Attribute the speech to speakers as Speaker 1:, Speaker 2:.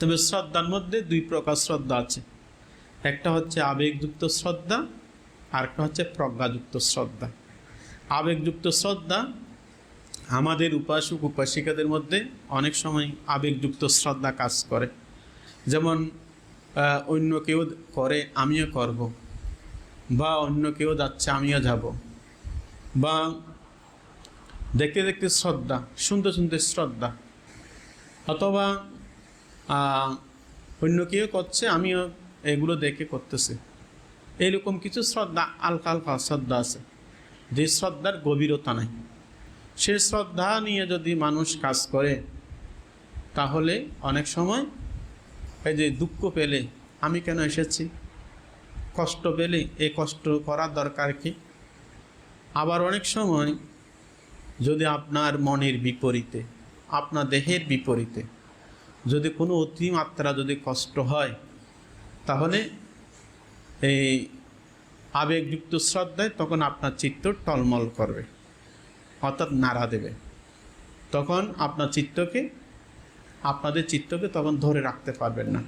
Speaker 1: তবে শ্রদ্ধার মধ্যে দুই প্রকার শ্রদ্ধা আছে। একটা হচ্ছে আবেগযুক্ত শ্রদ্ধা আর একটা হচ্ছে প্রজ্ঞাযুক্ত শ্রদ্ধা। আবেগযুক্ত শ্রদ্ধা আমাদের উপাসক, উপাসিকাদের মধ্যে অনেক সময় আবেগযুক্ত শ্রদ্ধা কাজ করে। যেমন অন্য কেউ করে, আমিও করব। বা অন্য কেউ যাচ্ছে, আমিও যাব। বা দেখতে দেখতে শ্রদ্ধা, শুনতে শুনতে শ্রদ্ধা। অথবা অন্য কেউ করছে, আমিও এগুলো দেখে করতেছি। এরকম কিছু শ্রদ্ধা আলকা আলকা শ্রদ্ধা আছে। যে শ্রদ্ধার গভীরতা নাই। সে শ্রদ্ধা নিয়ে যদি মানুষ কাজ করে, তাহলে অনেক সময় এই যে দুঃখ পেলে, আমি কেন এসেছি? কষ্ট পেলে এই কষ্ট করার দরকার কি? আবার অনেক সময় যদি আপনার মনের বিপরীতে, আপনার দেহের বিপরীতে যদি কোনো অতিমাত্রা যদি কষ্ট হয়, তাহলে এই আবেগযুক্ত শ্রদ্ধায় তখন আপনার চিত্ত টলমল করবে, অর্থাৎ নাড়া দেবে। তখন আপনার চিত্তকে, আপনাদের চিত্তকে তখন ধরে রাখতে পারবেন না।